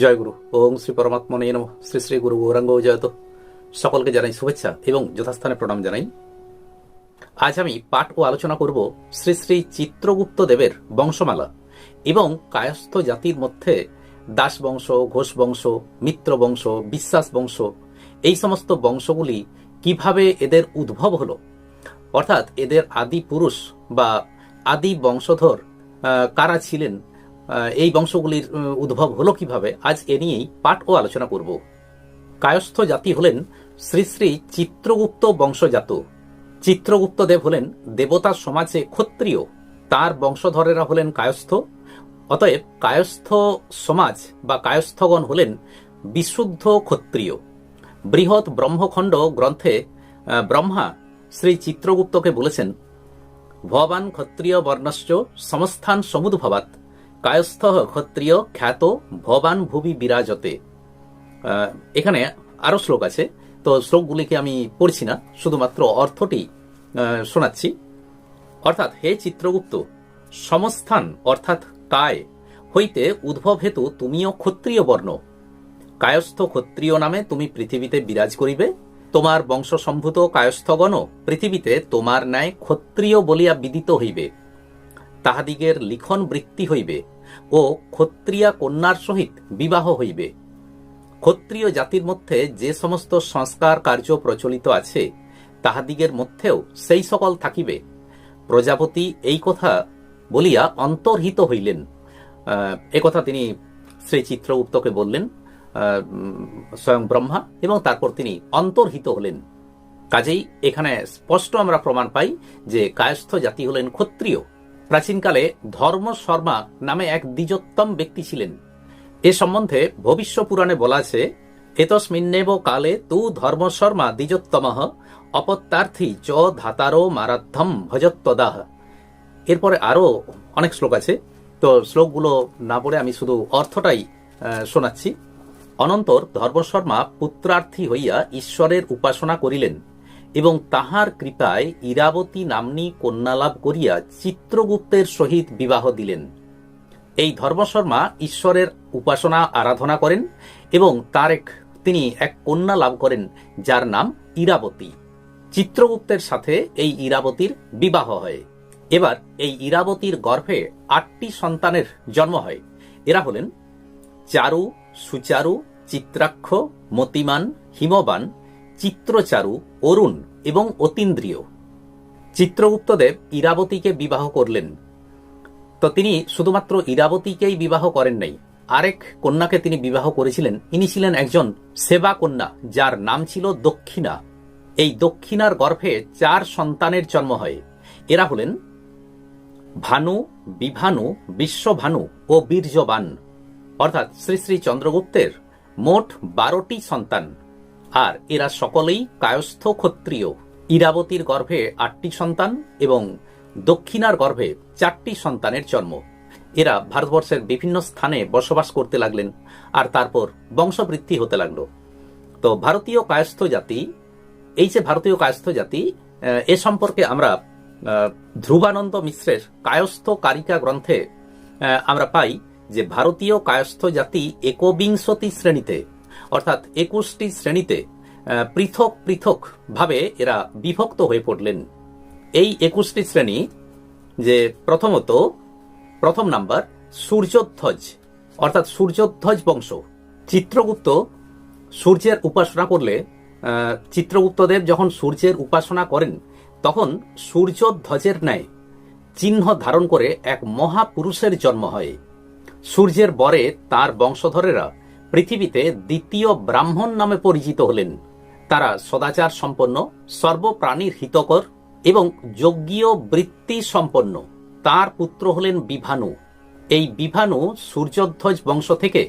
জয় গুরু। ওম শ্রী পরমাত্মা নম। শ্রী শ্রী গুরু গৌরাঙ্গ জয়ত। সকলকে জানাই শুভেচ্ছা এবং যথাস্থানে প্রণাম জানাই। আজ আমি পাঠ ও আলোচনা করব শ্রী শ্রী চিত্রগুপ্ত দেবের বংশমালা এবং কায়স্থ জাতির মধ্যে দাস বংশ, ঘোষ বংশ, মিত্র বংশ, বিশ্বাস বংশ এই সমস্ত বংশগুলি কীভাবে এদের উদ্ভব হলো? অর্থাৎ এদের আদি পুরুষ বা আদি বংশধর কারা ছিলেন? এই বংশগুলির উদ্ভব হলো কীভাবে, আজ এ নিয়েই পাঠ ও আলোচনা করব। কায়স্থ জাতি হলেন শ্রী শ্রী চিত্রগুপ্ত বংশজাত। চিত্রগুপ্ত দেব হলেন দেবতা সমাজে ক্ষত্রিয়। তার বংশধরেরা হলেন কায়স্থ। অতএব কায়স্থ সমাজ বা কায়স্থগণ হলেন বিশুদ্ধ ক্ষত্রিয়। বৃহৎ ব্রহ্মখণ্ড গ্রন্থে ব্রহ্মা শ্রী চিত্রগুপ্তকে বলেছেন, ভবান ক্ষত্রিয় বর্ণশ্চ সমস্থান সমুদ্ভবাত। কায়স্থ ক্ষত্রিয় খ্যাত ভবান ভুবি বিরাজতে। এখানে আরও শ্লোক আছে, তো শ্লোকগুলিকে আমি পড়ছি না, শুধুমাত্র অর্থটি শোনাচ্ছি। অর্থাৎ, হে চিত্রগুপ্ত, সমস্থান অর্থাৎ কায়, হইতে উদ্ভব হেতু তুমিও ক্ষত্রিয় বর্ণ। কায়স্থ ক্ষত্রিয় নামে তুমি পৃথিবীতে বিরাজ করিবে, তোমার বংশসম্ভূত কায়স্থগণ পৃথিবীতে তোমার ন্যায় ক্ষত্রিয় বলিয়া বিদিত হইবে। তাহাদিগের লিখন বৃত্তি হইবে। ও ক্ষত্রিয়া কন্যার সহিত বিবাহ হইবে। ক্ষত্রিয় জাতির মধ্যে যে সমস্ত সংস্কার কার্য প্রচলিত আছে, তাহাদিগের মধ্যেও সেই সকল থাকিবে। প্রজাপতি এই কথা বলিয়া অন্তর্হিত হইলেন। একথা তিনি শ্রী চিত্রগুপ্তকে বললেন। স্বয়ং ব্রহ্মা এবং তারপর তিনি অন্তর্হিত হলেন। কাজেই এখানে স্পষ্ট আমরা প্রমাণ পাই যে কায়স্থ জাতি হলেন ক্ষত্রিয়। প্রাচীনকালে ধর্ম শর্মা নামে এক দ্বিজোত্তম ব্যক্তি ছিলেন। এ সম্বন্ধে ভবিষ্য পুরাণে বলা আছে, এতস্মিন্নেব কালে তু ধর্ম শর্মা দ্বিজোত্তম অপত্যার্থী চ ধাতারো মারাধ্যম ভজত্বদাহ এরপরে আরও অনেক শ্লোক আছে। তো শ্লোকগুলো না পড়ে আমি শুধু অর্থটাই শোনাচ্ছি। অনন্তর ধর্মশর্মা পুত্রার্থী হইয়া ঈশ্বরের উপাসনা করিলেন। এবং তাহার কৃপায় ইরাবতী নাম্নী কন্যা লাভ করিয়া চিত্রগুপ্তের সহিত বিবাহ দিলেন। এই ধর্মশর্মা ঈশ্বরের উপাসনা আরাধনা করেন এবং তার এক, তিনি এক কন্যা লাভ করেন, যার নাম ইরাবতী। চিত্রগুপ্তের সাথে এই ইরাবতীর বিবাহ হয়। এবার এই ইরাবতীর গর্ভে আটটি সন্তানের জন্ম হয়। এরা হলেন চারু, সুচারু, চিত্রাক্ষ, মতিমান, হিমবান চিত্রচারু, অরুণ এবং অতীন্দ্রিয়। চিত্রগুপ্তদেব ইরাবতীকে বিবাহ করলেন। তো তিনি শুধুমাত্র ইরাবতীকেই বিবাহ করেন নাই, আরেক কন্যাকে তিনি বিবাহ করেছিলেন। ইনি ছিলেন একজন সেবা কন্যা, যার নাম ছিল দক্ষিণা। এই দক্ষিণার গর্ভে চার সন্তানের জন্ম হয়। এরা হলেন ভানু, বিভানু, বিশ্বভানু ও বীর্যবান। অর্থাৎ শ্রী শ্রী চন্দ্রগুপ্তের মোট বারোটি সন্তান। আর এরা সকলেই কায়স্থ ক্ষত্রিয়। ইরাবতীর গর্ভে আটটি সন্তান এবং দক্ষিণার গর্ভে চারটি সন্তানের জন্ম। এরা ভারতবর্ষের বিভিন্ন স্থানে বসবাস করতে লাগলেন আর তারপর বংশবৃদ্ধি হতে লাগল। তো ভারতীয় কায়স্থ জাতি, এই যে ভারতীয় কায়স্থ জাতি, এ সম্পর্কে আমরা ধ্রুবানন্দ মিশ্রের কায়স্থ কারিকা গ্রন্থে আমরা পাই যে ভারতীয় কায়স্থ জাতি একবিংশতি শ্রেণীতে অর্থাৎ একুশটি শ্রেণীতে পৃথক পৃথক ভাবে এরা বিভক্ত হয়ে পড়লেন। এই একুশটি শ্রেণি যে প্রথমত, প্রথম নাম্বার সূর্যোধ্বজ অর্থাৎ সূর্যোধ্বজ বংশ। চিত্রগুপ্ত সূর্যের উপাসনা করলে চিত্রগুপ্তদেব যখন সূর্যের উপাসনা করেন, তখন সূর্যধ্বজের ন্যায় চিহ্ন ধারণ করে এক মহাপুরুষের জন্ম হয়। সূর্যের বরে তার বংশধরেরা পৃথিবীতে দ্বিতীয় ব্রাহ্মণ নামে পরিচিত হলেন। তারা সদাচার সম্পন্ন সর্বপ্রাণীর হিতকর এবং যজ্ঞীয় বৃত্তি সম্পন্ন। তার পুত্র হলেন বিভানু। এই বিভানু সূর্যধ্বজ বংশ থেকে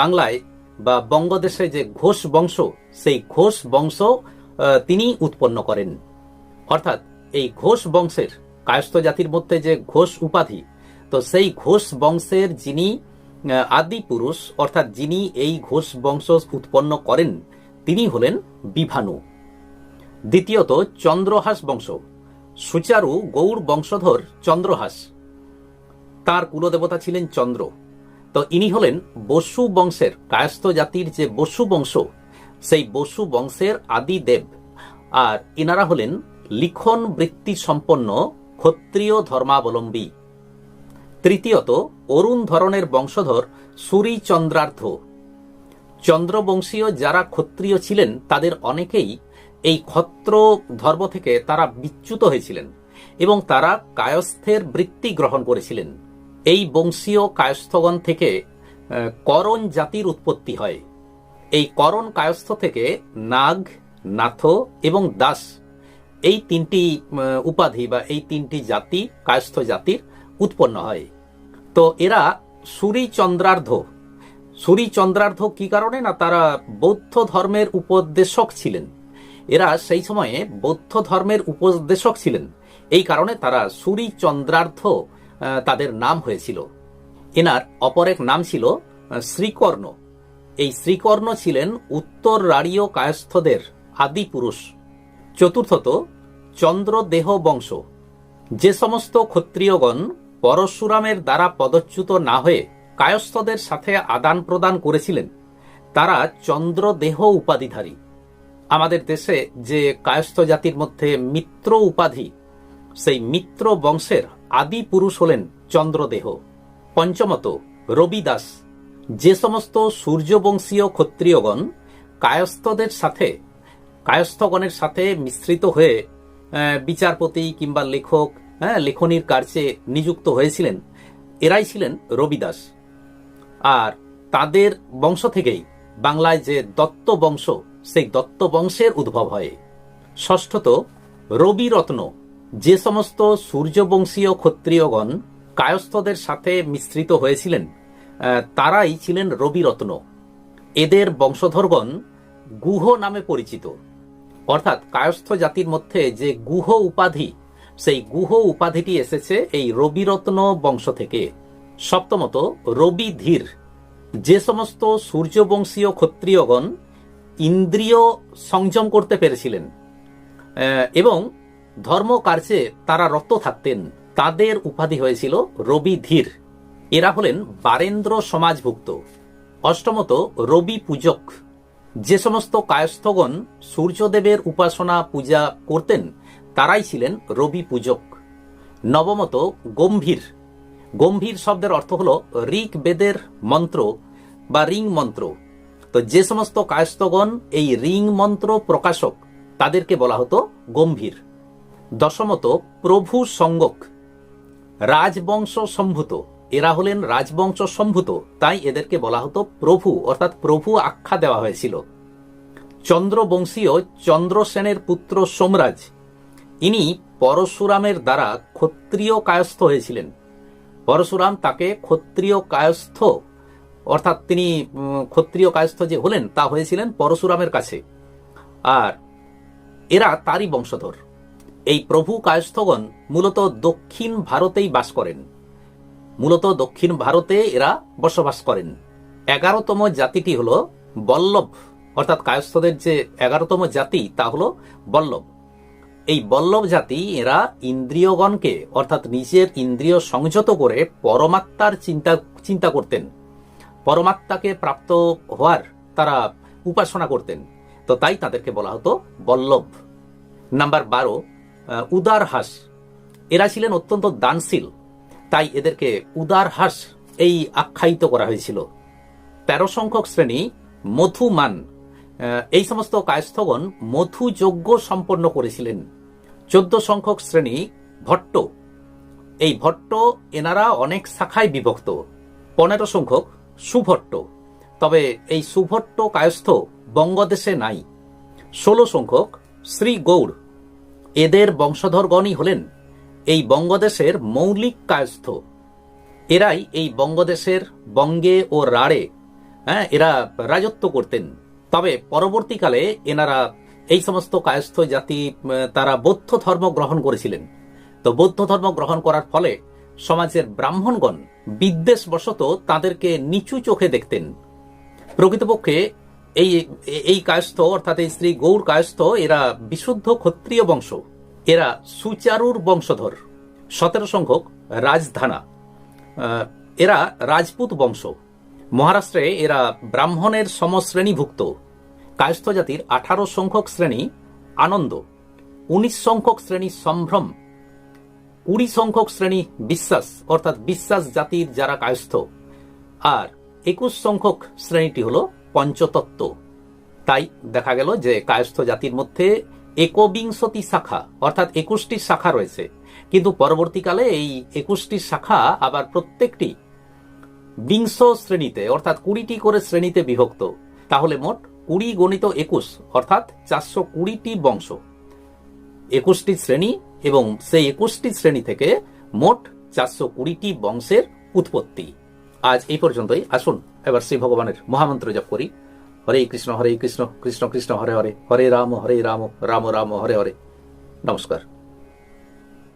বাংলায় বা বঙ্গদেশে যে ঘোষ বংশ, সেই ঘোষ বংশ তিনি উৎপন্ন করেন। অর্থাৎ এই ঘোষ বংশের, কায়স্থ জাতির মধ্যে যে ঘোষ উপাধি, তো সেই ঘোষ বংশের যিনি আদি পুরুষ, অর্থাৎ যিনি এই ঘোষ বংশ উৎপন্ন করেন, তিনি হলেন বিভানু। দ্বিতীয়ত, চন্দ্রহাস বংশ। সুচারু গৌড় বংশধর চন্দ্রহাস। তার কুলদেবতা ছিলেন চন্দ্র। তো ইনি হলেন বসু বংশের, কায়স্থ জাতির যে বসু বংশ, সেই বসু বংশের আদি দেব। আর ইনারা হলেন লিখন বৃত্তি সম্পন্ন ক্ষত্রিয় ধর্মাবলম্বী। তৃতীয়ত, অরুণ ধরনের বংশধর সুরি চন্দ্রার্ধ। চন্দ্রবংশীয় যারা ক্ষত্রিয় ছিলেন, তাদের অনেকেই এই ক্ষত্র ধর্ম থেকে তারা বিচ্যুত হয়েছিলেন এবং তারা কায়স্থের বৃত্তি গ্রহণ করেছিলেন। এই বংশীয় কায়স্থগণ থেকে করণ জাতির উৎপত্তি হয়। এই করণ কায়স্থ থেকে নাগ, নাথ এবং দাস, এই তিনটি উপাধি বা এই তিনটি জাতি, কায়স্থ জাতির উৎপন্ন হয়। তো এরা সুরি চন্দ্রার্ধ সুরি চন্দ্রার্ধ কি কারণে? না, তারা বৌদ্ধ ধর্মের উপদেশক ছিলেন। এরা সেই সময়ে বৌদ্ধ ধর্মের উপদেশক ছিলেন। এই কারণে তারা সুরি চন্দ্রার্ধ তাদের নাম হয়েছিল। এনার অপর এক নাম ছিল শ্রীকর্ণ। এই শ্রীকর্ণ ছিলেন উত্তর রাড়ীয় কায়স্থদের আদি পুরুষ। চতুর্থত চন্দ্রদেহ বংশ যে সমস্ত ক্ষত্রিয়গণ পরশুরামের দ্বারা পদচ্যুত না হয়ে কায়স্থদের সাথে আদান প্রদান করেছিলেন। তারা চন্দ্রদেহ উপাধিধারী। আমাদের দেশে যে কায়স্থ জাতির মধ্যে মিত্র উপাধি, সেই মিত্র বংশের আদি পুরুষ হলেন চন্দ্রদেহ। পঞ্চমত রবিদাস। যে সমস্ত সূর্যবংশীয় ক্ষত্রিয়গণ কায়স্থদের সাথে, কায়স্থগণের সাথে মিশ্রিত হয়ে বিচারপতি কিংবা লেখক হ্যাঁ লেখনির কার্যে নিযুক্ত হয়েছিলেন, এরাই ছিলেন রবিদাস। আর তাদের বংশ থেকেই বাংলায় যে দত্ত বংশ, সেই দত্ত বংশের উদ্ভব হয়। ষষ্ঠত, রবিরত্ন। যে সমস্ত সূর্যবংশীয় ক্ষত্রিয়গণ কায়স্থদের সাথে মিশ্রিত হয়েছিলেন তারাই ছিলেন রবিরত্ন। এদের বংশধরগণ গুহ নামে পরিচিত। অর্থাৎ কায়স্থ জাতির মধ্যে যে গুহ উপাধি সেই গুহ উপাধিটি এসেছে এই রবিরত্ন বংশ থেকে। সপ্তমত, রবি ধীর। যে সমস্ত সূর্যবংশীয় ক্ষত্রিয়গণ ইন্দ্রিয় সংযম করতে পেরেছিলেন এবং ধর্মকার্যে তারা রত থাকতেন, তাদের উপাধি হয়েছিল রবি ধীর। এরা হলেন বারেন্দ্র সমাজভুক্ত। অষ্টমত, রবি পূজক। যে সমস্ত কায়স্থগণ সূর্যদেবের উপাসনা পূজা করতেন তারাই ছিলেন রবি পূজক। নবমত গম্ভীর। গম্ভীর শব্দের অর্থ হল ঋক বেদের মন্ত্র বা রিং মন্ত্র। তো যে সমস্ত কায়স্থগণ এই রিং মন্ত্র প্রকাশক, তাদেরকে বলা হতো গম্ভীর। দশমত প্রভু সঙ্গক। রাজবংশ সম্ভূত। এরা হলেন রাজবংশ সম্ভূত, তাই এদেরকে বলা হতো প্রভু, অর্থাৎ প্রভু আখ্যা দেওয়া হয়েছিল। চন্দ্রবংশীয় চন্দ্রসেনের পুত্র সোমরাজ। ইনি পরশুরামের দ্বারা ক্ষত্রিয় কায়স্থ হয়েছিলেন। পরশুরাম তাকে ক্ষত্রিয় কায়স্থ, অর্থাৎ তিনি ক্ষত্রিয় কায়স্থ যে হলেন, তা হয়েছিলেন পরশুরামের কাছে। আর এরা তারই বংশধর। এই প্রভু কায়স্থগণ মূলত দক্ষিণ ভারতেই বাস করেন। মূলত দক্ষিণ ভারতে এরা বসবাস করেন। এগারোতম জাতিটি হল বল্লভ, অর্থাৎ কায়স্থদের যে এগারোতম জাতি, তা হল বল্লভ। এই বল্লভ জাতি এরা ইন্দ্রিয়গণকে অর্থাৎ নিজের ইন্দ্রিয় সংযত করে পরমাত্মার চিন্তা চিন্তা করতেন। পরমাত্মাকে প্রাপ্ত হওয়ার তারা উপাসনা করতেন। তো তাই তাদেরকে বলা হতো বল্লভ। নাম্বার বারো আহ, উদারহাস। এরা ছিলেন অত্যন্ত দানশীল। তাই এদেরকে উদার উদারহাস এই আখ্যায়িত করা হয়েছিল। তেরো সংখ্যক শ্রেণি মধুমান। এই সমস্ত কায়স্থগণ মধু যজ্ঞ সম্পন্ন করেছিলেন। চোদ্দ সংখ্যক শ্রেণি ভট্ট। এই ভট্ট এনারা অনেক শাখায় বিভক্ত। পনেরো সংখ্যক সুভট্ট। তবে এই সুভট্ট কায়স্থ বঙ্গদেশে নাই। ষোলো সংখ্যক শ্রী গৌড় এদের বংশধরগণই হলেন এই বঙ্গদেশের মৌলিক কায়স্থ। এরাই এই বঙ্গদেশের বঙ্গে ও রাড়ে হ্যাঁ এরা রাজত্ব করতেন। তবে পরবর্তীকালে এনারা এই সমস্ত কায়স্থ জাতি তারা বৌদ্ধ ধর্ম গ্রহণ করেছিলেন। তো বৌদ্ধ ধর্ম গ্রহণ করার ফলে সমাজের ব্রাহ্মণগণ বিদ্বেষবশত তাদেরকে নিচু চোখে দেখতেন। প্রকৃতপক্ষে এই এই কায়স্থ, অর্থাৎ এই শ্রী গৌর কায়স্থ, এরা বিশুদ্ধ ক্ষত্রিয় বংশ। এরা সুচারুর বংশধর, সতেরো সংখ্যক রাজধানা। এরা রাজপুত বংশ। মহারাষ্ট্রে এরা ব্রাহ্মণের সমশ্রেণীভুক্ত। কায়স্থ জাতির আঠারো সংখ্যক শ্রেণি আনন্দ, উনিশ সংখ্যক শ্রেণি সম্ভ্রম, কুড়ি সংখ্যক শ্রেণি বিশ্বাস, অর্থাৎ বিশ্বাস জাতির যারা কায়স্থ। আর একুশ সংখ্যক শ্রেণীটি হল পঞ্চতত্ত্ব। তাই দেখা গেল যে কায়স্থ জাতির মধ্যে একবিংশতি শাখা, অর্থাৎ একুশটি শাখা রয়েছে। কিন্তু পরবর্তীকালে এই একুশটি শাখা আবার প্রত্যেকটি বিংশ শ্রেণীতে, অর্থাৎ কুড়িটি করে শ্রেণীতে বিভক্ত। তাহলে মোট কুড়ি গণিত একুশ, অর্থাৎ চারশো কুড়িটি বংশ। একুশটি শ্রেণি এবং সেই একুশটি শ্রেণি থেকে মোট চারশো কুড়িটি বংশের উৎপত্তি। আজ এই পর্যন্তই। আসুন, এবার শ্রী ভগবানের মহামন্ত্র জপ করি। হরে কৃষ্ণ হরে কৃষ্ণ কৃষ্ণ কৃষ্ণ, হরে হরে। হরে রাম হরে রাম রাম রাম, হরে হরে। নমস্কার।